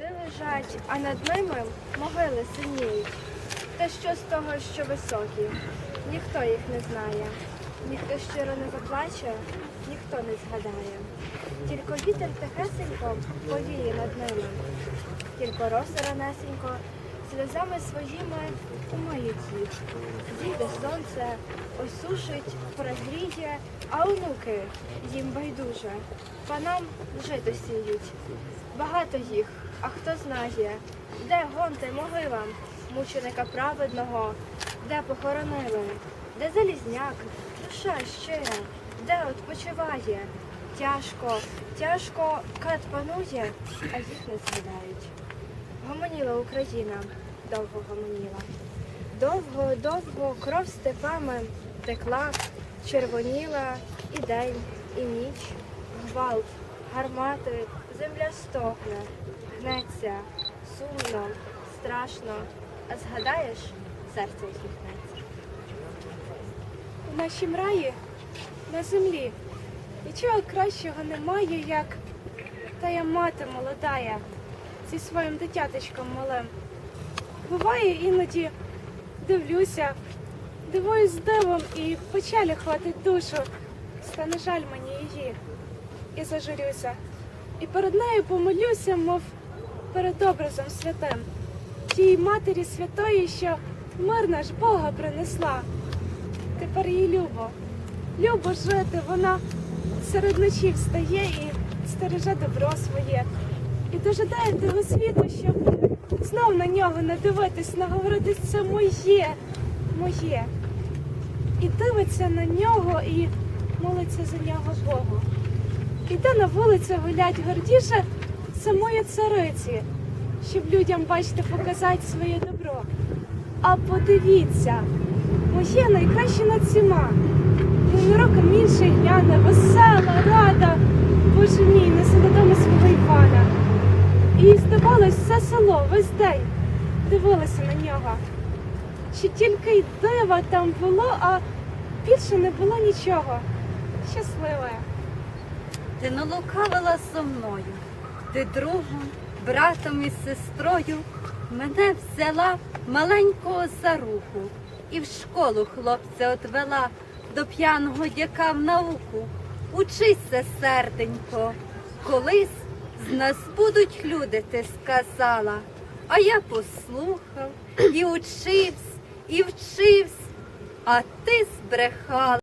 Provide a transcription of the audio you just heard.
Люди лежать, а над ними могили синіють. Та що з того, що високі? Ніхто їх не знає. Ніхто щиро не заплаче, ніхто не згадає. Тільки вітер тихесенько повіє над ними. Тільки роси ранесенько сльозами своїми умиють їх. Зійде сонце, осушить, прогріє, а онуки їм байдуже. Панам жито сіють. Багато їх, а хто знає, де гонти могила мученика праведного, де похоронили, де залізняк, душа щира, де odpoчиває. Тяжко, тяжко кат панує, а їх не згадають. Гомоніла Україна, довго гомоніла. Довго, довго кров степами текла, червоніла і день, і ніч, гвалт, гармати, земля стогне, гнеться, сумно, страшно, а згадаєш, серце усміхнеться. У нашім раї на землі. Нічого кращого немає, як тая мати молодая зі своїм дитяточком малим. Буває іноді дивлюся, дивуюсь дивом і печалі хватить душу. Стане жаль мені її. І зажурюся. І перед нею помолюся, мов перед образом святим. Тій матері святої, що мир наш Бога принесла. Тепер їй любо. Любо жити, вона серед ночі встає і стереже добро своє. І дожидає того світу, щоб знов на нього не дивитись, не це моє, моє. І дивиться на нього і молиться за нього Богу. Іде на вулицю гулять гордіше самої цариці, щоб людям, бачите, показати своє добро. А подивіться, моє найкраще над всіма. Він роком інший гляне, І все село весь день дивилося на нього. Що тільки й дива там було, а більше не було нічого. Щаслива. Ти не лукавила зо мною, ти другом, братом і сестрою мене взяла маленького за руку і в школу хлопця отвела до п'яного дяка в науку. Учися, серденько, колись з нас будуть люди, ти сказала. А я послухав і учився, і вчився, а ти збрехала.